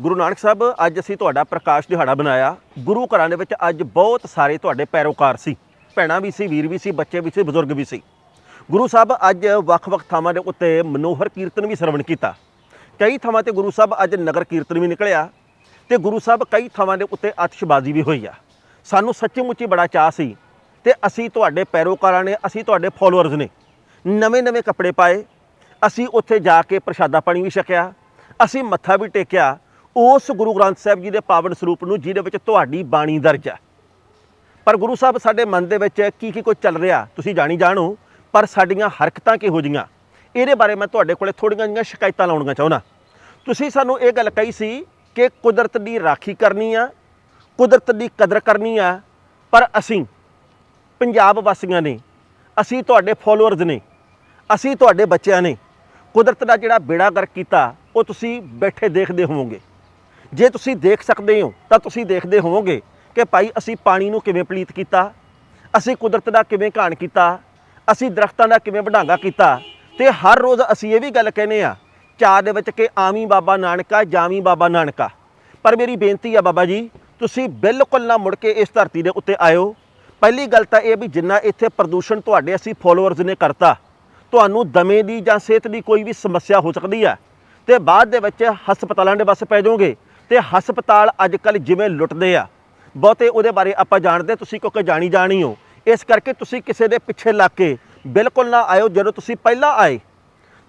ਗੁਰੂ ਨਾਨਕ ਸਾਹਿਬ, ਅੱਜ ਅਸੀਂ ਤੁਹਾਡਾ ਪ੍ਰਕਾਸ਼ ਦਿਹਾੜਾ ਬਣਾਇਆ ਗੁਰੂ ਘਰਾਂ ਦੇ ਵਿੱਚ ਅੱਜ ਬਹੁਤ ਸਾਰੇ ਤੁਹਾਡੇ ਪੈਰੋਕਾਰ ਸੀ। ਭੈਣਾਂ ਵੀ ਸੀ, ਵੀਰ ਵੀ ਸੀ, ਬੱਚੇ ਵੀ ਸੀ, ਬਜ਼ੁਰਗ ਵੀ ਸੀ। ਗੁਰੂ ਸਾਹਿਬ ਅੱਜ ਵੱਖ-ਵੱਖ ਥਾਵਾਂ ਦੇ ਉੱਤੇ ਮਨੋਹਰ ਕੀਰਤਨ ਵੀ ਸਰਵਣ ਕੀਤਾ। ਕਈ ਥਾਵਾਂ ਤੇ ਗੁਰੂ ਸਾਹਿਬ ਅੱਜ ਨਗਰ ਕੀਰਤਨ ਵੀ ਨਿਕਲਿਆ ਤੇ ਗੁਰੂ ਸਾਹਿਬ ਕਈ ਥਾਵਾਂ ਦੇ ਉੱਤੇ ਆਤਿਸ਼ਬਾਜ਼ੀ ਵੀ ਹੋਈ ਆ। ਸਾਨੂੰ ਸੱਚੀ ਮੁੱਚੀ ਬੜਾ ਚਾਹ ਸੀ ਤੇ ਅਸੀਂ ਤੁਹਾਡੇ ਪੈਰੋਕਾਰਾਂ ਨੇ, ਅਸੀਂ ਤੁਹਾਡੇ ਫਾਲੋਅਰਸ ਨੇ ਨਵੇਂ-ਨਵੇਂ ਕੱਪੜੇ ਪਾਏ। ਅਸੀਂ ਉੱਥੇ ਜਾ ਕੇ ਪ੍ਰਸ਼ਾਦਾ ਪਾਣੀ ਵੀ ਛਕਿਆ। ਅਸੀਂ ਮੱਥਾ ਵੀ ਟੇਕਿਆ। ਉਸ ਗੁਰੂ ਗ੍ਰੰਥ ਸਾਹਿਬ ਜੀ ਦੇ ਪਾਵਨ ਸਰੂਪ ਨੂੰ, ਜਿਹਦੇ ਵਿੱਚ ਤੁਹਾਡੀ ਬਾਣੀ ਦਰਜ ਹੈ। ਪਰ ਗੁਰੂ ਸਾਹਿਬ, ਸਾਡੇ ਮਨ ਦੇ ਵਿੱਚ ਕੀ ਕੀ ਕੁਝ ਚੱਲ ਰਿਹਾ, ਤੁਸੀਂ ਜਾਣੀ ਜਾਣੋ, ਪਰ ਸਾਡੀਆਂ ਹਰਕਤਾਂ ਕਿਹੋ ਜੀਆਂ ਇਹਦੇ ਬਾਰੇ ਮੈਂ ਤੁਹਾਡੇ ਕੋਲੇ ਥੋੜੀਆਂ ਜਿਹੀਆਂ ਸ਼ਿਕਾਇਤਾਂ ਲਾਉਣੀਆਂ ਚਾਹੁੰਦਾ। ਤੁਸੀਂ ਸਾਨੂੰ ਇਹ ਗੱਲ ਕਹੀ ਸੀ ਕਿ ਕੁਦਰਤ ਦੀ ਰਾਖੀ ਕਰਨੀ ਆ, ਕੁਦਰਤ ਦੀ ਕਦਰ ਕਰਨੀ ਆ, ਪਰ ਅਸੀਂ ਪੰਜਾਬ ਵਾਸੀਆਂ ਨੇ, ਅਸੀਂ ਤੁਹਾਡੇ ਫਾਲੋਅਰਸ ਨੇ, ਅਸੀਂ ਤੁਹਾਡੇ ਬੱਚਿਆਂ ਨੇ ਕੁਦਰਤ ਦਾ ਜਿਹੜਾ ਬੇੜਾ ਗਰਕ ਕੀਤਾ, ਉਹ ਤੁਸੀਂ ਬੈਠੇ ਦੇਖਦੇ ਹੋਵੋਗੇ। ਜੇ ਤੁਸੀਂ ਦੇਖ ਸਕਦੇ ਹੋ, ਤਾਂ ਤੁਸੀਂ ਦੇਖਦੇ ਹੋਵੋਗੇ ਕਿ ਭਾਈ ਅਸੀਂ ਪਾਣੀ ਨੂੰ ਕਿਵੇਂ ਪਲੀਤ ਕੀਤਾ, ਅਸੀਂ ਕੁਦਰਤ ਦਾ ਕਿਵੇਂ ਘਾਣ ਕੀਤਾ, ਅਸੀਂ ਦਰਖਤਾਂ ਦਾ ਕਿਵੇਂ ਵਢਾਂਗਾ ਕੀਤਾ ਤੇ ਹਰ ਰੋਜ਼ ਅਸੀਂ ਇਹ ਵੀ ਗੱਲ ਕਹਿੰਦੇ ਆ ਚਾਹ ਦੇ ਵਿੱਚ ਕਿ ਆਵੀਂ ਬਾਬਾ ਨਾਨਕਾ, ਜਾਵੀਂ ਬਾਬਾ ਨਾਨਕਾ। ਪਰ ਮੇਰੀ ਬੇਨਤੀ ਆ ਬਾਬਾ ਜੀ, ਤੁਸੀਂ ਬਿਲਕੁਲ ਨਾ ਮੁੜ ਕੇ ਇਸ ਧਰਤੀ ਦੇ ਉੱਤੇ ਆਇਓ। ਪਹਿਲੀ ਗੱਲ ਤਾਂ ਇਹ ਵੀ ਜਿੰਨਾ ਇੱਥੇ ਪ੍ਰਦੂਸ਼ਣ ਤੁਹਾਡੇ ਅਸੀਂ ਫਾਲੋਅਰਸ ਨੇ ਕਰਤਾ, ਤੁਹਾਨੂੰ ਦਮੇ ਦੀ ਜਾਂ ਸਿਹਤ ਦੀ ਕੋਈ ਵੀ ਸਮੱਸਿਆ ਹੋ ਸਕਦੀ ਹੈ ਤੇ ਬਾਅਦ ਦੇ ਵਿੱਚ ਹਸਪਤਾਲਾਂ ਦੇ ਵੱਸ ਪੈ ਜਾਓਗੇ। ਤੇ ਹਸਪਤਾਲ ਅੱਜ ਕੱਲ ਜਿਵੇਂ ਲੁੱਟਦੇ ਆ। ਬਹੁਤੇ ਉਹਦੇ ਬਾਰੇ ਆਪਾਂ ਜਾਣਦੇ ਤੁਸੀਂ ਕਿਉਂਕਿ ਜਾਣੀ ਜਾਣੀ ਹੋ। ਇਸ ਕਰਕੇ ਤੁਸੀਂ ਕਿਸੇ ਦੇ ਪਿੱਛੇ ਲੱਗ ਕੇ ਬਿਲਕੁਲ ਨਾ ਆਇਓ, ਜਦੋਂ ਤੁਸੀਂ ਪਹਿਲਾਂ ਆਏ।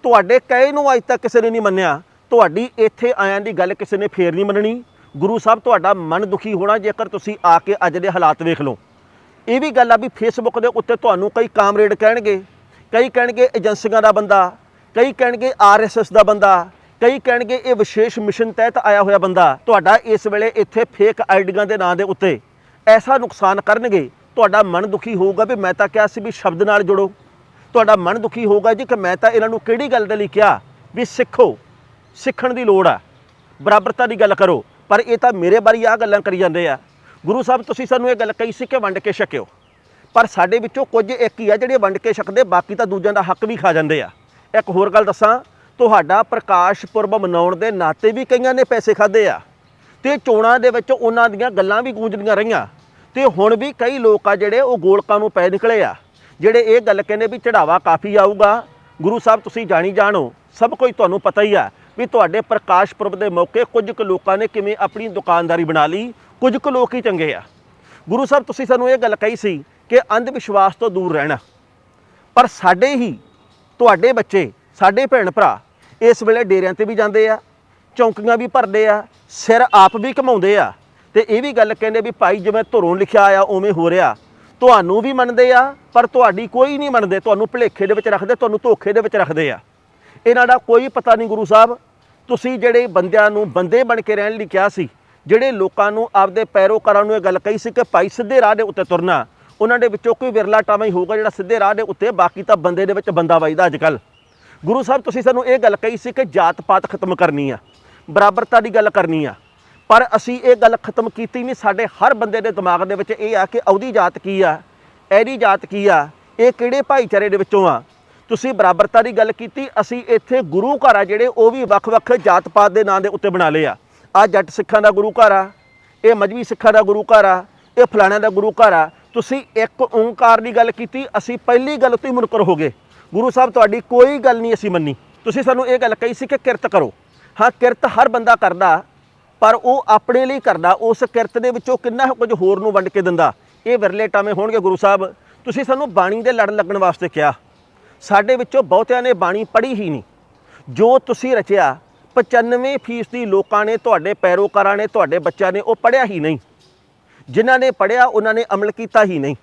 ਤੁਹਾਡੇ ਕਹੇ ਨੂੰ ਅੱਜ ਤੱਕ ਕਿਸੇ ਨੇ ਨਹੀਂ ਮੰਨਿਆ। ਤੁਹਾਡੀ ਇੱਥੇ ਆਇਆਂ ਦੀ ਗੱਲ ਕਿਸੇ ਨੇ ਫੇਰ ਨਹੀਂ ਮੰਨਣੀ। ਗੁਰੂ ਸਾਹਿਬ, ਤੁਹਾਡਾ ਮਨ ਦੁਖੀ ਹੋਣਾ ਜੇਕਰ ਤੁਸੀਂ ਆ ਕੇ ਅੱਜ ਦੇ ਹਾਲਾਤ ਵੇਖ ਲਓ। ਇਹ ਵੀ ਗੱਲ ਆ ਵੀ ਫੇਸਬੁੱਕ ਦੇ ਉੱਤੇ ਤੁਹਾਨੂੰ ਕਈ ਕਾਮਰੇਡ ਕਹਿਣਗੇ। ਕਈ ਕਹਿਣਗੇ ਏਜੰਸੀਆਂ ਦਾ ਬੰਦਾ, ਕਈ ਕਹਿਣਗੇ ਆਰਐਸਐਸ ਦਾ ਬੰਦਾ। ਕਈ ਕਹਿਣਗੇ ਇਹ ਵਿਸ਼ੇਸ਼ ਮਿਸ਼ਨ ਤਹਿਤ ਆਇਆ ਹੋਇਆ ਬੰਦਾ, ਤੁਹਾਡਾ ਇਸ ਵੇਲੇ ਇੱਥੇ ਫੇਕ ਆਈਡੀਆਂ ਦੇ ਨਾਂ ਦੇ ਉੱਤੇ ਐਸਾ ਨੁਕਸਾਨ ਕਰਨਗੇ, ਤੁਹਾਡਾ ਮਨ ਦੁਖੀ ਹੋਊਗਾ ਵੀ ਮੈਂ ਤਾਂ ਕਿਹਾ ਸੀ ਵੀ ਸ਼ਬਦ ਨਾਲ ਜੁੜੋ। ਤੁਹਾਡਾ ਮਨ ਦੁਖੀ ਹੋਊਗਾ ਜੀ ਕਿ ਮੈਂ ਤਾਂ ਇਹਨਾਂ ਨੂੰ ਕਿਹੜੀ ਗੱਲ ਦੇ ਲਈ ਕਿਹਾ ਵੀ ਸਿੱਖੋ, ਸਿੱਖਣ ਦੀ ਲੋੜ ਆ, ਬਰਾਬਰਤਾ ਦੀ ਗੱਲ ਕਰੋ, ਪਰ ਇਹ ਤਾਂ ਮੇਰੇ ਬਾਰੇ ਆ ਗੱਲਾਂ ਕਰੀ ਜਾਂਦੇ ਆ। ਗੁਰੂ ਸਾਹਿਬ, ਤੁਸੀਂ ਸਾਨੂੰ ਇਹ ਗੱਲ ਕਹੀ ਸੀ ਕਿ ਵੰਡ ਕੇ ਛਕਿਓ, ਪਰ ਸਾਡੇ ਵਿੱਚੋਂ ਕੁਝ ਇੱਕ ਹੀ ਆ, ਜਿਹੜੇ ਵੰਡ ਕੇ ਛਕਦੇ, ਬਾਕੀ ਤਾਂ ਦੂਜਿਆਂ ਦਾ ਹੱਕ ਵੀ ਖਾ ਜਾਂਦੇ ਆ। ਇੱਕ ਹੋਰ ਗੱਲ ਦੱਸਾਂ ਤੁਹਾਡਾ ਪ੍ਰਕਾਸ਼ ਪੁਰਬ ਮਨਾਉਣ ਦੇ ਨਾਤੇ ਵੀ ਕਈਆਂ ਨੇ ਪੈਸੇ ਖਾਦੇ ਆ। ਤੇ ਚੋਣਾਂ ਦੇ ਵਿੱਚ ਉਹਨਾਂ ਦੀਆਂ ਗੱਲਾਂ ਵੀ ਗੂੰਜਦੀਆਂ ਰਹੀਆਂ। ਤੇ ਹੁਣ ਵੀ ਕਈ ਲੋਕ ਆ ਜਿਹੜੇ ਉਹ ਗੋਲਕਾਂ ਨੂੰ ਪੈ ਨਿਕਲੇ ਆ। ਜਿਹੜੇ ਇਹ ਗੱਲ ਕਹਿੰਦੇ ਵੀ ਚੜਾਵਾ ਕਾਫੀ ਆਊਗਾ। ਗੁਰੂ ਸਾਹਿਬ, ਤੁਸੀਂ ਜਾਣੀ ਜਾਣੋ, ਸਭ ਕੁਝ ਤੁਹਾਨੂੰ ਪਤਾ ਹੀ ਆ ਵੀ ਤੁਹਾਡੇ ਪ੍ਰਕਾਸ਼ ਪੁਰਬ ਦੇ ਮੌਕੇ ਕੁਝ ਕੁ ਲੋਕਾਂ ਨੇ ਕਿਵੇਂ ਆਪਣੀ ਦੁਕਾਨਦਾਰੀ ਬਣਾ ਲਈ, ਕੁਝ ਕੁ ਲੋਕ ਹੀ ਚੰਗੇ ਆ। ਗੁਰੂ ਸਾਹਿਬ, ਤੁਸੀਂ ਸਾਨੂੰ ਇਹ ਗੱਲ ਕਹੀ ਸੀ ਕਿ ਅੰਧ ਵਿਸ਼ਵਾਸ ਤੋਂ ਦੂਰ ਰਹਿਣਾ। ਪਰ ਸਾਡੇ ਹੀ, ਤੁਹਾਡੇ ਬੱਚੇ, ਸਾਡੇ ਭੈਣ ਭਰਾ ਇਸ ਵੇਲੇ ਡੇਰਿਆਂ ਤੇ ਵੀ ਜਾਂਦੇ ਆ, ਚੌਂਕੀਆਂ ਵੀ ਭਰਦੇ ਆ, ਸਿਰ ਆਪ ਵੀ ਕਮਾਉਂਦੇ ਆ। ਤੇ ਇਹ ਵੀ ਗੱਲ ਕਹਿੰਦੇ ਵੀ ਭਾਈ ਜਿਵੇਂ ਧੁਰੋਂ ਲਿਖਿਆ ਆ, ਉਵੇਂ ਹੋ ਰਿਹਾ। ਤੁਹਾਨੂੰ ਵੀ ਮੰਨਦੇ ਆ, ਪਰ ਤੁਹਾਡੀ ਕੋਈ ਨਹੀਂ ਮੰਨਦੇ। ਤੁਹਾਨੂੰ ਭੁਲੇਖੇ ਦੇ ਵਿੱਚ ਰੱਖਦੇ, ਤੁਹਾਨੂੰ ਧੋਖੇ ਦੇ ਵਿੱਚ ਰੱਖਦੇ ਆ। ਇਹਨਾਂ ਦਾ ਕੋਈ ਪਤਾ ਨਹੀਂ ਗੁਰੂ ਸਾਹਿਬ, ਤੁਸੀਂ ਜਿਹੜੇ ਬੰਦਿਆਂ ਨੂੰ ਬੰਦੇ ਬਣ ਕੇ ਰਹਿਣ ਲਈ ਕਿਹਾ ਸੀ, ਜਿਹੜੇ ਲੋਕਾਂ ਨੂੰ ਆਪਦੇ ਪੈਰੋਕਾਰਾਂ ਨੂੰ ਇਹ ਗੱਲ ਕਹੀ ਸੀ ਕਿ ਭਾਈ ਸਿੱਧੇ ਰਾਹ ਦੇ ਉੱਤੇ ਤੁਰਨਾ, ਉਹਨਾਂ ਦੇ ਵਿੱਚੋਂ ਕੋਈ ਵਿਰਲਾ ਟਾਵਾਂ ਹੀ ਹੋਊਗਾ ਜਿਹੜਾ ਸਿੱਧੇ ਰਾਹ ਦੇ ਉੱਤੇ, ਬਾਕੀ ਤਾਂ ਬੰਦੇ ਦੇ ਵਿੱਚ ਬੰਦਾ ਵੱਜਦਾ ਅੱਜ ਕੱਲ੍ਹ। ਗੁਰੂ ਸਾਹਿਬ, ਤੁਸੀਂ ਸਾਨੂੰ ਇਹ ਗੱਲ ਕਹੀ ਸੀ ਕਿ ਜਾਤ ਪਾਤ ਖਤਮ ਕਰਨੀ ਆ, ਬਰਾਬਰਤਾ ਦੀ ਗੱਲ ਕਰਨੀ ਆ। ਪਰ ਅਸੀਂ ਇਹ ਗੱਲ ਖਤਮ ਕੀਤੀ ਨਹੀਂ, ਸਾਡੇ ਹਰ ਬੰਦੇ ਦੇ ਦਿਮਾਗ ਦੇ ਵਿੱਚ ਇਹ ਆ ਕਿ ਉਹਦੀ ਜਾਤ ਕੀ ਆ ਇਹਦੀ ਜਾਤ ਕੀ ਆ, ਇਹ ਕਿਹੜੇ ਭਾਈਚਾਰੇ ਦੇ ਵਿੱਚੋਂ ਆ। ਤੁਸੀਂ ਬਰਾਬਰਤਾ ਦੀ ਗੱਲ ਕੀਤੀ, ਅਸੀਂ ਇੱਥੇ ਗੁਰੂ ਘਰ ਆ ਜਿਹੜੇ ਉਹ ਵੀ ਵੱਖ-ਵੱਖ ਜਾਤ ਪਾਤ ਦੇ ਨਾਂ ਦੇ ਉੱਤੇ ਬਣਾ ਲਏ ਆ। ਆ ਜੱਟ ਸਿੱਖਾਂ ਦਾ ਗੁਰੂ ਘਰ ਆ, ਇਹ ਮਜਬੀ ਸਿੱਖਾਂ ਦਾ ਗੁਰੂ ਘਰ ਆ, ਇਹ ਫਲਾਣਿਆਂ ਦਾ ਗੁਰੂ ਘਰ ਆ। ਤੁਸੀਂ ਇੱਕ ਓੰਕਾਰ ਦੀ ਗੱਲ ਕੀਤੀ, ਅਸੀਂ ਪਹਿਲੀ ਗੱਲ ਤੋਂ ਹੀ ਮੁਨਕਰ ਹੋ ਗਏ। ਗੁਰੂ ਸਾਹਿਬ, ਤੁਹਾਡੀ ਕੋਈ ਗੱਲ ਨਹੀਂ ਅਸੀਂ ਮੰਨੀ। ਤੁਸੀਂ ਸਾਨੂੰ ਇਹ ਗੱਲ ਕਹੀ ਸੀ ਕਿ ਕਿਰਤ ਕਰੋ। ਹਾਂ, ਕਿਰਤ ਹਰ ਬੰਦਾ ਕਰਦਾ, ਪਰ ਉਹ ਆਪਣੇ ਲਈ ਕਰਦਾ, ਉਸ ਕਿਰਤ ਦੇ ਵਿੱਚੋਂ ਕਿੰਨਾ ਕੁਝ ਹੋਰ ਨੂੰ ਵੰਡ ਕੇ ਦਿੰਦਾ। ਇਹ ਵਿਰਲੇ ਟਾਵੇਂ ਹੋਣਗੇ ਗੁਰੂ ਸਾਹਿਬ। ਤੁਸੀਂ ਸਾਨੂੰ ਬਾਣੀ ਦੇ ਲੜਨ ਲੱਗਣ ਵਾਸਤੇ ਕਿਹਾ। ਸਾਡੇ ਵਿੱਚੋਂ ਬਹੁਤਿਆਂ ਨੇ ਬਾਣੀ ਪੜ੍ਹੀ ਹੀ ਨਹੀਂ। ਜੋ ਤੁਸੀਂ ਰਚਿਆ 95% ਲੋਕਾਂ ਨੇ, ਤੁਹਾਡੇ ਪੈਰੋਕਾਰਾਂ ਨੇ, ਤੁਹਾਡੇ ਬੱਚਿਆਂ ਨੇ, ਉਹ ਪੜ੍ਹਿਆ ਹੀ ਨਹੀਂ। ਜਿਨ੍ਹਾਂ ਨੇ ਪੜ੍ਹਿਆ, ਉਹਨਾਂ ਨੇ ਅਮਲ ਕੀਤਾ ਹੀ ਨਹੀਂ।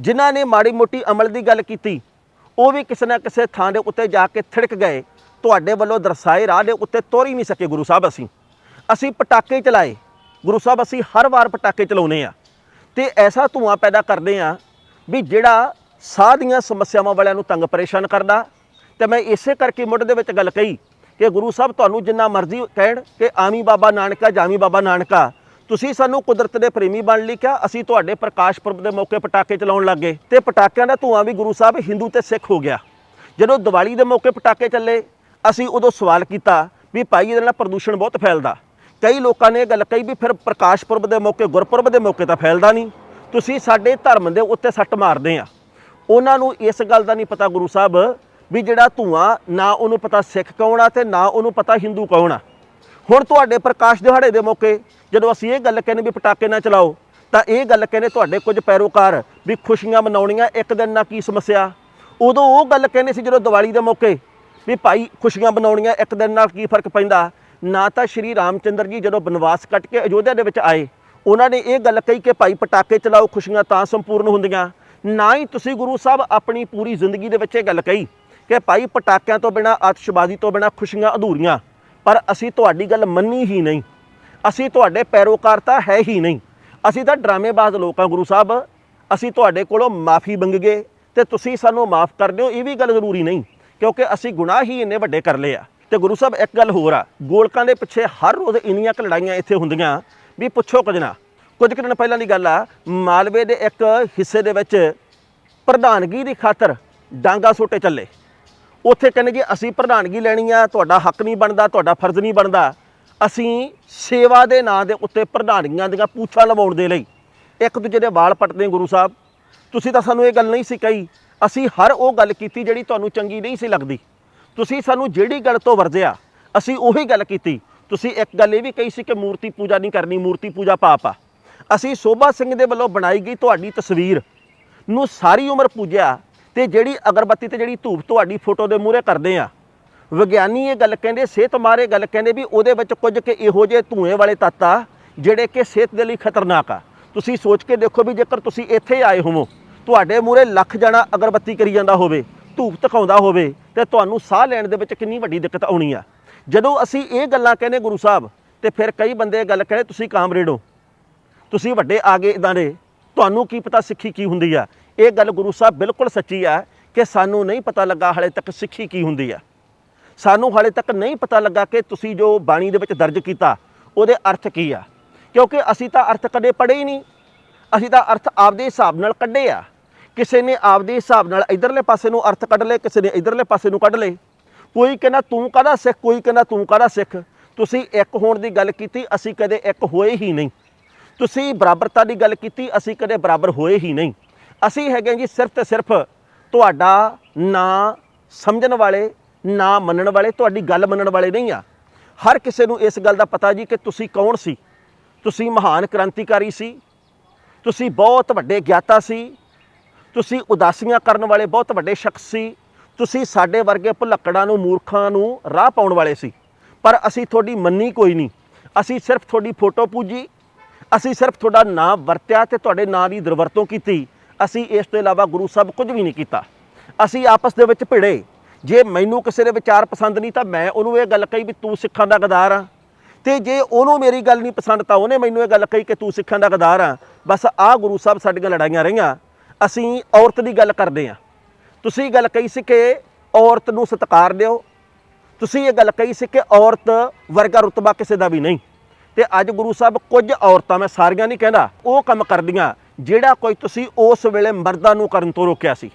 ਜਿਨ੍ਹਾਂ ਨੇ ਮਾੜੀ ਮੋਟੀ ਅਮਲ ਦੀ ਗੱਲ ਕੀਤੀ ਉਹ ਵੀ ਕਿਸੇ ਨਾ ਕਿਸੇ ਥਾਂ ਦੇ ਉੱਤੇ ਜਾ ਕੇ ਥਿੜਕ ਗਏ। ਤੁਹਾਡੇ ਵੱਲੋਂ ਦਰਸਾਏ ਰਾਹ ਦੇ ਉੱਤੇ ਤੁਰ ਹੀ ਨਹੀਂ ਸਕੇ ਗੁਰੂ ਸਾਹਿਬ ਅਸੀਂ। ਅਸੀਂ ਪਟਾਕੇ ਚਲਾਏ। ਗੁਰੂ ਸਾਹਿਬ ਅਸੀਂ ਹਰ ਵਾਰ ਪਟਾਕੇ ਚਲਾਉਨੇ ਆ ਤੇ ਐਸਾ ਧੂਆਂ ਪੈਦਾ ਕਰਦੇ ਆ ਵੀ ਜਿਹੜਾ ਸਾਹ ਦੀਆਂ ਸਮੱਸਿਆਵਾਂ ਵਾਲਿਆਂ ਨੂੰ ਤੰਗ ਪਰੇਸ਼ਾਨ ਕਰਦਾ। ਤੇ ਮੈਂ ਇਸੇ ਕਰਕੇ ਮੁੱਢ ਦੇ ਵਿੱਚ ਗੱਲ ਕਹੀ ਕਿ ਗੁਰੂ ਸਾਹਿਬ ਤੁਹਾਨੂੰ ਜਿੰਨਾ ਮਰਜ਼ੀ ਕਹਿਣ ਕਿ ਆਮੀ ਬਾਬਾ ਨਾਨਕਾ ਜਾਮੀ ਬਾਬਾ ਨਾਨਕਾ। ਤੁਸੀਂ ਸਾਨੂੰ ਕੁਦਰਤ ਦੇ ਪ੍ਰੇਮੀ ਬਣ ਲਈ ਕਿਹਾ, ਅਸੀਂ ਤੁਹਾਡੇ ਪ੍ਰਕਾਸ਼ ਪੁਰਬ ਦੇ ਮੌਕੇ ਪਟਾਕੇ ਚਲਾਉਣ ਲੱਗੇ ਤੇ ਪਟਾਕਿਆਂ ਦਾ ਧੂਆਂ ਵੀ ਗੁਰੂ ਸਾਹਿਬ ਹਿੰਦੂ ਤੇ ਸਿੱਖ ਹੋ ਗਿਆ। ਜਦੋਂ ਦੀਵਾਲੀ ਦੇ ਮੌਕੇ ਪਟਾਕੇ ਚੱਲੇ, ਅਸੀਂ ਉਦੋਂ ਸਵਾਲ ਕੀਤਾ ਵੀ ਭਾਈ, ਇਹਦੇ ਨਾਲ ਪ੍ਰਦੂਸ਼ਣ ਬਹੁਤ ਫੈਲਦਾ। ਕਈ ਲੋਕਾਂ ਨੇ ਇਹ ਗੱਲ ਕਹੀ ਵੀ ਫਿਰ ਪ੍ਰਕਾਸ਼ ਪੁਰਬ ਦੇ ਮੌਕੇ, ਗੁਰਪੁਰਬ ਦੇ ਮੌਕੇ ਤਾਂ ਫੈਲਦਾ ਨਹੀਂ। ਤੁਸੀਂ ਸਾਡੇ ਧਰਮ ਦੇ ਉੱਤੇ ਸੱਟ ਮਾਰਦੇ ਆ। ਉਹਨਾਂ ਨੂੰ ਇਸ ਗੱਲ ਦਾ ਨਹੀਂ ਪਤਾ ਗੁਰੂ ਸਾਹਿਬ ਵੀ ਜਿਹੜਾ ਧੂਆਂ, ਨਾ ਉਹਨੂੰ ਪਤਾ ਸਿੱਖ ਕੌਣ ਆ ਤੇ ਨਾ ਉਹਨੂੰ ਪਤਾ ਹਿੰਦੂ ਕੌਣ ਆ। ਹੁਣ ਤੁਹਾਡੇ ਪ੍ਰਕਾਸ਼ ਦਿਹਾੜੇ ਦੇ ਮੌਕੇ ਜਦੋਂ ਅਸੀਂ ਇਹ ਗੱਲ ਕਹਿੰਦੇ ਵੀ ਪਟਾਕੇ ਨਾ ਚਲਾਓ, ਤਾਂ ਇਹ ਗੱਲ ਕਹਿੰਦੇ ਤੁਹਾਡੇ ਕੁਝ ਪੈਰੋਕਾਰ ਵੀ ਖੁਸ਼ੀਆਂ ਮਨਾਉਣੀਆਂ ਇੱਕ ਦਿਨ ਨਾਲ ਕੀ ਸਮੱਸਿਆ? ਉਦੋਂ ਉਹ ਗੱਲ ਕਹਿੰਦੇ ਸੀ ਜਦੋਂ ਦੀਵਾਲੀ ਦੇ ਮੌਕੇ ਵੀ ਭਾਈ ਖੁਸ਼ੀਆਂ ਮਨਾਉਣੀਆਂ ਇੱਕ ਦਿਨ ਨਾਲ ਕੀ ਫ਼ਰਕ ਪੈਂਦਾ? ਨਾ ਤਾਂ ਸ਼੍ਰੀ ਰਾਮਚੰਦਰ ਜੀ ਜਦੋਂ ਬਨਵਾਸ ਕੱਟ ਕੇ ਅਯੋਧਿਆ ਦੇ ਵਿੱਚ ਆਏ, ਉਹਨਾਂ ਨੇ ਇਹ ਗੱਲ ਕਹੀ ਕਿ ਭਾਈ ਪਟਾਕੇ ਚਲਾਓ, ਖੁਸ਼ੀਆਂ ਤਾਂ ਸੰਪੂਰਨ ਹੁੰਦੀਆਂ। ਨਾ ਹੀ ਤੁਸੀਂ ਗੁਰੂ ਸਾਹਿਬ ਆਪਣੀ ਪੂਰੀ ਜ਼ਿੰਦਗੀ ਦੇ ਵਿੱਚ ਇਹ ਗੱਲ ਕਹੀ ਕਿ ਭਾਈ ਪਟਾਕਿਆਂ ਤੋਂ ਬਿਨਾ, ਆਤਿਸ਼ਬਾਜ਼ੀ ਤੋਂ ਬਿਨਾ ਖੁਸ਼ੀਆਂ ਅਧੂਰੀਆਂ। ਪਰ ਅਸੀਂ ਤੁਹਾਡੀ ਗੱਲ ਮੰਨੀ ਹੀ ਨਹੀਂ। ਅਸੀਂ ਤੁਹਾਡੇ ਪੈਰੋਕਾਰ ਤਾਂ ਹੈ ਹੀ ਨਹੀਂ। ਅਸੀਂ ਤਾਂ ਡਰਾਮੇਬਾਜ਼ ਲੋਕ ਹਾਂ ਗੁਰੂ ਸਾਹਿਬ। ਅਸੀਂ ਤੁਹਾਡੇ ਕੋਲੋਂ ਮਾਫੀ ਮੰਗ ਗਏ ਤੇ ਤੁਸੀਂ ਸਾਨੂੰ ਮਾਫ ਕਰ ਦਿਓ, ਇਹ ਵੀ ਗੱਲ ਜ਼ਰੂਰੀ ਨਹੀਂ, ਕਿਉਂਕਿ ਅਸੀਂ ਗੁਨਾਹ ਹੀ ਇੰਨੇ ਵੱਡੇ ਕਰ ਲਏ ਆ। ਤੇ ਗੁਰੂ ਸਾਹਿਬ, ਇੱਕ ਗੱਲ ਹੋਰ ਆ, ਗੋਲਕਾਂ ਦੇ ਪਿੱਛੇ ਹਰ ਰੋਜ਼ ਇੰਨੀਆਂ ਕੁ ਲੜਾਈਆਂ ਇੱਥੇ ਹੁੰਦੀਆਂ, ਵੀ ਪੁੱਛੋ ਕੁਝ ਨਾ। ਕੁਝ ਕੁ ਦਿਨ ਪਹਿਲਾਂ ਦੀ ਗੱਲ ਆ, ਮਾਲਵੇ ਦੇ ਇੱਕ ਹਿੱਸੇ ਦੇ ਵਿੱਚ ਪ੍ਰਧਾਨਗੀ ਦੀ ਖਾਤਰ ਡਾਂਗਾ ਸੋਟੇ ਚੱਲੇ। ਉੱਥੇ ਕਹਿੰਦੇ ਜੀ ਅਸੀਂ ਪ੍ਰਧਾਨਗੀ ਲੈਣੀ ਆ, ਤੁਹਾਡਾ ਹੱਕ ਨਹੀਂ ਬਣਦਾ, ਤੁਹਾਡਾ ਫਰਜ਼ ਨਹੀਂ ਬਣਦਾ। ਅਸੀਂ ਸੇਵਾ ਦੇ ਨਾਂ ਦੇ ਉੱਤੇ ਪ੍ਰਧਾਨੀਆਂ ਦੀਆਂ ਪੂਛਾਂ ਲਵਾਉਣ ਦੇ ਲਈ ਇੱਕ ਦੂਜੇ ਦੇ ਵਾਲ ਪੱਟਦੇ ਗੁਰੂ ਸਾਹਿਬ। ਤੁਸੀਂ ਤਾਂ ਸਾਨੂੰ ਇਹ ਗੱਲ ਨਹੀਂ ਸੀ ਕਹੀ। ਅਸੀਂ ਹਰ ਉਹ ਗੱਲ ਕੀਤੀ ਜਿਹੜੀ ਤੁਹਾਨੂੰ ਚੰਗੀ ਨਹੀਂ ਸੀ ਲੱਗਦੀ। ਤੁਸੀਂ ਸਾਨੂੰ ਜਿਹੜੀ ਗੱਲ ਤੋਂ ਵਰਜਿਆ, ਅਸੀਂ ਉਹੀ ਗੱਲ ਕੀਤੀ। ਤੁਸੀਂ ਇੱਕ ਗੱਲ ਇਹ ਵੀ ਕਹੀ ਸੀ ਕਿ ਮੂਰਤੀ ਪੂਜਾ ਨਹੀਂ ਕਰਨੀ, ਮੂਰਤੀ ਪੂਜਾ ਪਾਪ ਆ। ਅਸੀਂ ਸੋਭਾ ਸਿੰਘ ਦੇ ਵੱਲੋਂ ਬਣਾਈ ਗਈ ਤੁਹਾਡੀ ਤਸਵੀਰ ਨੂੰ ਸਾਰੀ ਉਮਰ ਪੂਜਿਆ ਤੇ ਜਿਹੜੀ ਅਗਰਬੱਤੀ ਤੇ ਜਿਹੜੀ ਧੂਪ ਤੁਹਾਡੀ ਫੋਟੋ ਦੇ ਮੂਹਰੇ ਕਰਦੇ ਆ। ਵਿਗਿਆਨੀ ਇਹ ਗੱਲ ਕਹਿੰਦੇ, ਸਿਹਤ ਮਾਰੇ ਗੱਲ ਕਹਿੰਦੇ ਵੀ ਉਹਦੇ ਵਿੱਚ ਕੁਝ ਕਿ ਇਹੋ ਜਿਹੇ ਧੂਏ ਵਾਲੇ ਤੱਤ ਆ, ਜਿਹੜੇ ਕਿ ਸਿਹਤ ਦੇ ਲਈ ਖਤਰਨਾਕ ਆ। ਤੁਸੀਂ ਸੋਚ ਕੇ ਦੇਖੋ ਵੀ ਜੇਕਰ ਤੁਸੀਂ ਇੱਥੇ ਆਏ ਹੋਵੋ, ਤੁਹਾਡੇ ਮੂਹਰੇ ਲੱਖ ਜਣਾ ਅਗਰਬੱਤੀ ਕਰੀ ਜਾਂਦਾ ਹੋਵੇ, ਧੂਪ ਧਕਾਉਂਦਾ ਹੋਵੇ, ਤੇ ਤੁਹਾਨੂੰ ਸਾਹ ਲੈਣ ਦੇ ਵਿੱਚ ਕਿੰਨੀ ਵੱਡੀ ਦਿੱਕਤ ਆਉਣੀ ਆ। ਜਦੋਂ ਅਸੀਂ ਇਹ ਗੱਲਾਂ ਕਹਿੰਦੇ ਗੁਰੂ ਸਾਹਿਬ, ਤੇ ਫਿਰ ਕਈ ਬੰਦੇ ਗੱਲ ਕਹਿੰਦੇ ਤੁਸੀਂ ਕਾਮਰੇਡ ਹੋ, ਤੁਸੀਂ ਵੱਡੇ ਆ ਗਏ ਇਦਾਂ ਦੇ ਤੁਹਾਨੂੰ ਕੀ ਪਤਾ ਸਿੱਖੀ ਕੀ ਹੁੰਦੀ ਆ? ਇਹ ਗੱਲ ਗੁਰੂ ਸਾਹਿਬ ਬਿਲਕੁਲ ਸੱਚੀ ਆ ਕਿ ਸਾਨੂੰ ਨਹੀਂ ਪਤਾ ਲੱਗਾ ਹਾਲੇ ਤੱਕ ਸਿੱਖੀ ਕੀ ਹੁੰਦੀ ਆ। ਸਾਨੂੰ ਹਾਲੇ ਤੱਕ ਨਹੀਂ ਪਤਾ ਲੱਗਾ ਕਿ ਤੁਸੀਂ ਜੋ ਬਾਣੀ ਦੇ ਵਿੱਚ ਦਰਜ ਕੀਤਾ, ਉਹਦੇ ਅਰਥ ਕੀ ਆ। ਕਿਉਂਕਿ ਅਸੀਂ ਤਾਂ ਅਰਥ ਕਦੇ ਪੜ੍ਹੇ ਹੀ ਨਹੀਂ। ਅਸੀਂ ਤਾਂ ਅਰਥ ਆਪਦੇ ਹਿਸਾਬ ਨਾਲ ਕੱਢੇ ਆ। ਕਿਸੇ ਨੇ ਆਪਦੇ ਹਿਸਾਬ ਨਾਲ ਇਧਰਲੇ ਪਾਸੇ ਨੂੰ ਅਰਥ ਕੱਢ ਲਏ, ਕਿਸੇ ਨੇ ਇਧਰਲੇ ਪਾਸੇ ਨੂੰ ਕੱਢ ਲਏ। ਕੋਈ ਕਹਿੰਦਾ ਤੂੰ ਕਾਹਦਾ ਸਿੱਖ, ਕੋਈ ਕਹਿੰਦਾ ਤੂੰ ਕਾਹਦਾ ਸਿੱਖ। ਤੁਸੀਂ ਇੱਕ ਹੋਣ ਦੀ ਗੱਲ ਕੀਤੀ, ਅਸੀਂ ਕਦੇ ਇੱਕ ਹੋਏ ਹੀ ਨਹੀਂ। ਤੁਸੀਂ ਬਰਾਬਰਤਾ ਦੀ ਗੱਲ ਕੀਤੀ, ਅਸੀਂ ਕਦੇ ਬਰਾਬਰ ਹੋਏ ਹੀ ਨਹੀਂ। ਅਸੀਂ ਹੈਗੇ ਜੀ ਸਿਰਫ ਤੇ ਸਿਰਫ ਤੁਹਾਡਾ ਨਾਂ ਸਮਝਣ ਵਾਲੇ, ਨਾਂ ਮੰਨਣ ਵਾਲੇ, ਤੁਹਾਡੀ ਗੱਲ ਮੰਨਣ ਵਾਲੇ ਨਹੀਂ ਆ। ਹਰ ਕਿਸੇ ਨੂੰ ਇਸ ਗੱਲ ਦਾ ਪਤਾ ਜੀ ਕਿ ਤੁਸੀਂ ਕੌਣ ਸੀ? ਤੁਸੀਂ ਮਹਾਨ ਕ੍ਰਾਂਤੀਕਾਰੀ ਸੀ। ਤੁਸੀਂ ਬਹੁਤ ਵੱਡੇ ਗਿਆਤਾ ਸੀ। ਤੁਸੀਂ ਉਦਾਸੀਆਂ ਕਰਨ ਵਾਲੇ ਬਹੁਤ ਵੱਡੇ ਸ਼ਖਸ ਸੀ। ਤੁਸੀਂ ਸਾਡੇ ਵਰਗੇ ਭੁਲੱਕੜਾਂ ਨੂੰ, ਮੂਰਖਾਂ ਨੂੰ ਰਾਹ ਪਾਉਣ ਵਾਲੇ ਸੀ। ਪਰ ਅਸੀਂ ਤੁਹਾਡੀ ਮੰਨੀ ਕੋਈ ਨਹੀਂ। ਅਸੀਂ ਸਿਰਫ ਤੁਹਾਡੀ ਫੋਟੋ ਪੂਜੀ। ਅਸੀਂ ਸਿਰਫ ਤੁਹਾਡਾ ਨਾਮ ਵਰਤਿਆ ਤੇ ਤੁਹਾਡੇ ਨਾਂ ਦੀ ਦੁਰਵਰਤੋਂ ਕੀਤੀ। ਅਸੀਂ ਇਸ ਤੋਂ ਇਲਾਵਾ ਗੁਰੂ ਸਾਹਿਬ ਕੁਝ ਵੀ ਨਹੀਂ ਕੀਤਾ। ਅਸੀਂ ਆਪਸ ਦੇ ਵਿੱਚ ਭਿੜੇ। ਜੇ ਮੈਨੂੰ ਕਿਸੇ ਦੇ ਵਿਚਾਰ ਪਸੰਦ ਨਹੀਂ ਤਾਂ ਮੈਂ ਉਹਨੂੰ ਇਹ ਗੱਲ ਕਹੀ ਵੀ ਤੂੰ ਸਿੱਖਾਂ ਦਾ ਗਦਾਰ ਆ। ਤੇ ਜੇ ਉਹਨੂੰ ਮੇਰੀ ਗੱਲ ਨਹੀਂ ਪਸੰਦ ਤਾਂ ਉਹਨੇ ਮੈਨੂੰ ਇਹ ਗੱਲ ਕਹੀ ਕਿ ਤੂੰ ਸਿੱਖਾਂ ਦਾ ਗਦਾਰ ਆ। ਬਸ ਆਹ ਗੁਰੂ ਸਾਹਿਬ ਸਾਡੀਆਂ ਲੜਾਈਆਂ ਰਹੀਆਂ। ਅਸੀਂ ਔਰਤ ਦੀ ਗੱਲ ਕਰਦੇ ਆ ਤੁਸੀਂ ਗੱਲ ਕਹੀ ਸੀ ਕਿ ਔਰਤ ਨੂੰ ਸਤਿਕਾਰ ਦਿਓ। ਤੁਸੀਂ ਇਹ ਗੱਲ ਕਹੀ ਸੀ ਕਿ ਔਰਤ ਵਰਗਾ ਰੁਤਬਾ ਕਿਸੇ ਦਾ ਵੀ ਨਹੀਂ। ਤੇ ਅੱਜ ਗੁਰੂ ਸਾਹਿਬ ਕੁਝ ਔਰਤਾਂ ਮੈਂ ਸਾਰੀਆਂ ਨਹੀਂ ਕਹਿੰਦਾ। ਉਹ ਕੰਮ ਕਰਦੀਆਂ। ਜਿਹੜਾ ਕੋਈ ਤੁਸੀਂ ਉਸ ਵੇਲੇ ਮਰਦਾਂ ਨੂੰ ਕਰਨ ਤੋਂ ਰੋਕਿਆ ਸੀ।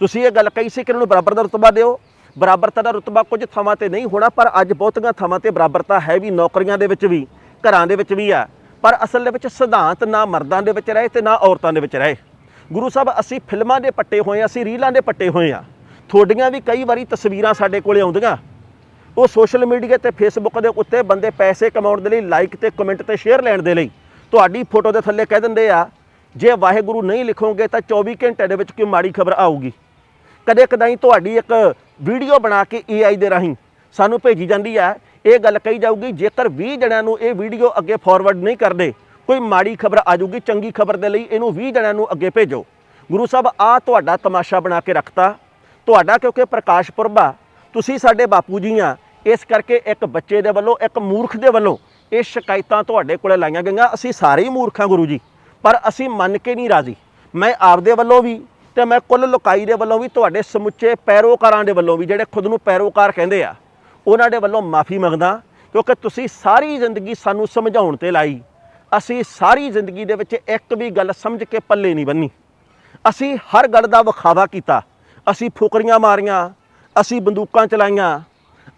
ਤੁਸੀਂ ਇਹ ਗੱਲ ਕਹੀ ਸੀ ਕਿ ਇਹਨਾਂ ਨੂੰ ਬਰਾਬਰ ਦਾ ਰੁਤਬਾ ਦਿਓ। ਬਰਾਬਰਤਾ ਦਾ ਰੁਤਬਾ ਕੁਝ ਥਾਵਾਂ ਤੇ ਨਹੀਂ ਹੋਣਾ, ਪਰ ਅੱਜ ਬਹੁਤੀਆਂ ਥਾਵਾਂ ਤੇ ਬਰਾਬਰਤਾ ਹੈ ਵੀ, ਨੌਕਰੀਆਂ ਦੇ ਵਿੱਚ ਵੀ, ਘਰਾਂ ਦੇ ਵਿੱਚ ਵੀ ਆ। ਪਰ ਅਸਲ ਦੇ ਵਿੱਚ ਸਿਧਾਂਤ ਨਾ ਮਰਦਾਂ ਦੇ ਵਿੱਚ ਰਹੇ ਤੇ ਨਾ ਔਰਤਾਂ ਦੇ ਵਿੱਚ ਰਹੇ। ਗੁਰੂ ਸਾਹਿਬ, ਅਸੀਂ ਫਿਲਮਾਂ ਦੇ ਪੱਟੇ ਹੋਏ ਆ ਅਸੀਂ ਰੀਲਾਂ ਦੇ ਪੱਟੇ ਹੋਏ ਆ ਤੁਹਾਡੀਆਂ ਵੀ ਕਈ ਵਾਰੀ ਤਸਵੀਰਾਂ ਸਾਡੇ ਕੋਲੇ ਆਉਂਦੀਆਂ। ਉਹ ਸੋਸ਼ਲ ਮੀਡੀਆ ਤੇ ਫੇਸਬੁੱਕ ਦੇ ਉੱਤੇ ਬੰਦੇ ਪੈਸੇ ਕਮਾਉਣ ਦੇ ਲਈ ਲਾਈਕ ਤੇ ਕਮੈਂਟ ਤੇ ਸ਼ੇਅਰ ਲੈਣ ਦੇ ਲਈ, ਤੁਹਾਡੀ ਫੋਟੋ ਦੇ ਥੱਲੇ ਕਹਿ ਦਿੰਦੇ ਆ ਜੇ ਵਾਹਿਗੁਰੂ ਨਹੀਂ ਲਿਖੋਗੇ ਤਾਂ 24 ਘੰਟੇ ਦੇ ਵਿੱਚ ਕੋਈ ਮਾੜੀ ਖਬਰ ਆਊਗੀ। ਕਦੇ ਕਦਾਈ ਤੁਹਾਡੀ ਇੱਕ ਵੀਡੀਓ ਬਣਾ ਕੇ AI ਦੇ ਰਾਹੀਂ ਸਾਨੂੰ ਭੇਜੀ ਜਾਂਦੀ ਹੈ ਇਹ ਗੱਲ ਕਹੀ ਜਾਊਗੀ, ਜੇਕਰ 20 ਜਣਿਆਂ ਨੂੰ ਇਹ ਵੀਡੀਓ ਅੱਗੇ ਫਾਰਵਰਡ ਨਹੀਂ ਕਰਦੇ, ਕੋਈ ਮਾੜੀ ਖਬਰ ਆ ਜਾਊਗੀ, ਚੰਗੀ ਖਬਰ ਦੇ ਲਈ ਇਹਨੂੰ 20 ਜਣਿਆਂ ਨੂੰ ਅੱਗੇ ਭੇਜੋ। ਗੁਰੂ ਸਾਹਿਬ ਆ ਤੁਹਾਡਾ ਤਮਾਸ਼ਾ ਬਣਾ ਕੇ ਰੱਖਤਾ। ਤੁਹਾਡਾ ਕਿਉਂਕਿ ਪ੍ਰਕਾਸ਼ ਪੁਰਬ ਆ, ਤੁਸੀਂ ਸਾਡੇ ਬਾਪੂ ਜੀ ਆ। ਇਸ ਕਰਕੇ ਇੱਕ ਬੱਚੇ ਦੇ ਵੱਲੋਂ, ਇੱਕ ਮੂਰਖ ਦੇ ਵੱਲੋਂ ਇਹ ਸ਼ਿਕਾਇਤਾਂ ਤੁਹਾਡੇ ਕੋਲੇ ਲਾਈਆਂ ਗਈਆਂ। ਅਸੀਂ ਸਾਰੇ ਹੀ ਮੂਰਖਾਂ ਗੁਰੂ ਜੀ। ਪਰ ਅਸੀਂ ਮੰਨ ਕੇ ਨਹੀਂ ਰਾਜ਼ੀ। ਮੈਂ ਆਪਦੇ ਵੱਲੋਂ ਵੀ ਤੇ ਮੈਂ ਕੁੱਲ ਲੋਕਾਈ ਦੇ ਵੱਲੋਂ ਵੀ ਤੁਹਾਡੇ ਸਮੁੱਚੇ ਪੈਰੋਕਾਰਾਂ ਦੇ ਵੱਲੋਂ ਵੀ ਜਿਹੜੇ ਖੁਦ ਨੂੰ ਪੈਰੋਕਾਰ ਕਹਿੰਦੇ ਆ, ਉਹਨਾਂ ਦੇ ਵੱਲੋਂ ਮਾਫੀ ਮੰਗਦਾ ਕਿਉਂਕਿ ਤੁਸੀਂ ਸਾਰੀ ਜ਼ਿੰਦਗੀ ਸਾਨੂੰ ਸਮਝਾਉਣ ਤੇ ਲਾਈ। ਅਸੀਂ ਸਾਰੀ ਜ਼ਿੰਦਗੀ ਦੇ ਵਿੱਚ ਇੱਕ ਵੀ ਗੱਲ ਸਮਝ ਕੇ ਪੱਲੇ ਨਹੀਂ ਬੰਨੀ। ਅਸੀਂ ਹਰ ਗੱਲ ਦਾ ਵਿਖਾਵਾ ਕੀਤਾ। ਅਸੀਂ ਫੁਕਰੀਆਂ ਮਾਰੀਆਂ, ਅਸੀਂ ਬੰਦੂਕਾਂ ਚਲਾਈਆਂ,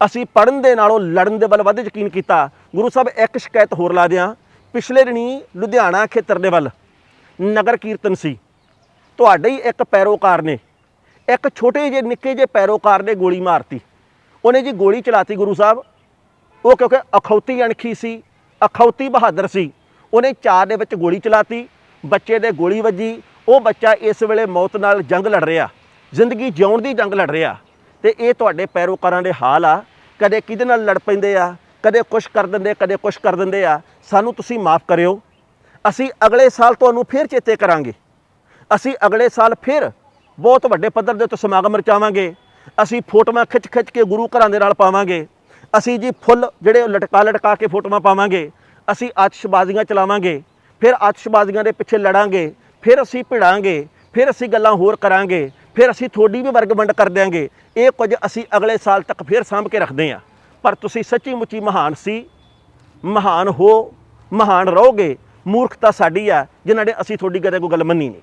ਅਸੀਂ ਪੜਨ ਦੇ ਨਾਲੋਂ ਲੜਨ ਦੇ ਵੱਲ ਵੱਧ ਯਕੀਨ ਕੀਤਾ। ਗੁਰੂ ਸਾਹਿਬ, ਇੱਕ ਸ਼ਿਕਾਇਤ ਹੋਰ ਲਾ ਦਿਆਂ। ਪਿਛਲੇ ਦਿਨੀ ਲੁਧਿਆਣਾ ਖੇਤਰ ਦੇ ਵੱਲ ਨਗਰ ਕੀਰਤਨ ਸੀ। ਤੁਹਾਡੇ ਹੀ ਇੱਕ ਪੈਰੋਕਾਰ ਨੇ, ਇੱਕ ਛੋਟੇ ਜਿਹੇ, ਨਿੱਕੇ ਜਿਹੇ ਪੈਰੋਕਾਰ ਨੇ ਗੋਲੀ ਮਾਰਤੀ। ਉਹਨੇ ਜੀ ਗੋਲੀ ਚਲਾਤੀ ਗੁਰੂ ਸਾਹਿਬ। ਉਹ ਕਿਉਂਕਿ ਅਖੌਤੀ ਅਣਖੀ ਸੀ, ਅਖੌਤੀ ਬਹਾਦਰ ਸੀ। ਉਹਨੇ ਚਾਰ ਦੇ ਵਿੱਚ ਗੋਲੀ ਚਲਾਤੀ, ਬੱਚੇ ਦੇ ਗੋਲੀ ਵੱਜੀ। ਉਹ ਬੱਚਾ ਇਸ ਵੇਲੇ ਮੌਤ ਨਾਲ ਜੰਗ ਲੜ ਰਿਹਾ, ਜ਼ਿੰਦਗੀ ਜਿਉਣ ਦੀ ਜੰਗ ਲੜ ਰਿਹਾ। ਤੇ ਇਹ ਤੁਹਾਡੇ ਪੈਰੋਕਾਰਾਂ ਦੇ ਹਾਲ ਆ। ਕਦੇ ਕਿਹਦੇ ਨਾਲ ਲੜ ਪੈਂਦੇ ਆ? ਕਦੇ ਕੁਛ ਕਰ ਦਿੰਦੇ ਕਦੇ ਕੁਛ ਕਰ ਦਿੰਦੇ ਆ। ਸਾਨੂੰ ਤੁਸੀਂ ਮਾਫ ਕਰਿਓ। ਅਸੀਂ ਅਗਲੇ ਸਾਲ ਤੁਹਾਨੂੰ ਫੇਰ ਚੇਤੇ ਕਰਾਂਗੇ। ਅਸੀਂ ਅਗਲੇ ਸਾਲ ਫਿਰ ਬਹੁਤ ਵੱਡੇ ਪੱਧਰ ਦੇ ਉੱਤੇ ਸਮਾਗਮ ਰਚਾਵਾਂਗੇ। ਅਸੀਂ ਫੋਟੋਆਂ ਖਿੱਚ ਖਿੱਚ ਕੇ ਗੁਰੂ ਘਰਾਂ ਦੇ ਨਾਲ ਪਾਵਾਂਗੇ। ਅਸੀਂ ਜੀ ਫੁੱਲ ਜਿਹੜੇ ਉਹ ਲਟਕਾ ਲਟਕਾ ਕੇ ਫੋਟੋਆਂ ਪਾਵਾਂਗੇ। ਅਸੀਂ ਆਤਿਸ਼ਬਾਜ਼ੀਆਂ ਚਲਾਵਾਂਗੇ। ਫਿਰ ਆਤਿਸ਼ਬਾਜ਼ੀਆਂ ਦੇ ਪਿੱਛੇ ਲੜਾਂਗੇ। ਫਿਰ ਅਸੀਂ ਭਿੜਾਂਗੇ। ਫਿਰ ਅਸੀਂ ਗੱਲਾਂ ਹੋਰ ਕਰਾਂਗੇ। ਫਿਰ ਅਸੀਂ ਤੁਹਾਡੀ ਵੀ ਵਰਗ ਵੰਡ ਕਰ ਦਿਆਂਗੇ। ਇਹ ਕੁਝ ਅਸੀਂ ਅਗਲੇ ਸਾਲ ਤੱਕ ਫਿਰ ਸਾਂਭ ਕੇ ਰੱਖਦੇ ਹਾਂ। ਪਰ ਤੁਸੀਂ ਸੱਚੀ ਮੁੱਚੀ ਮਹਾਨ ਸੀ, ਮਹਾਨ ਹੋ, ਮਹਾਨ ਰਹੋਗੇ, ਮੂਰਖਤਾ ਸਾਡੀ ਆ, ਜਿਨ੍ਹਾਂ ਨੇ ਅਸੀਂ ਤੁਹਾਡੀ ਕਦੇ ਕੋਈ ਗੱਲ ਮੰਨੀ ਨਹੀਂ।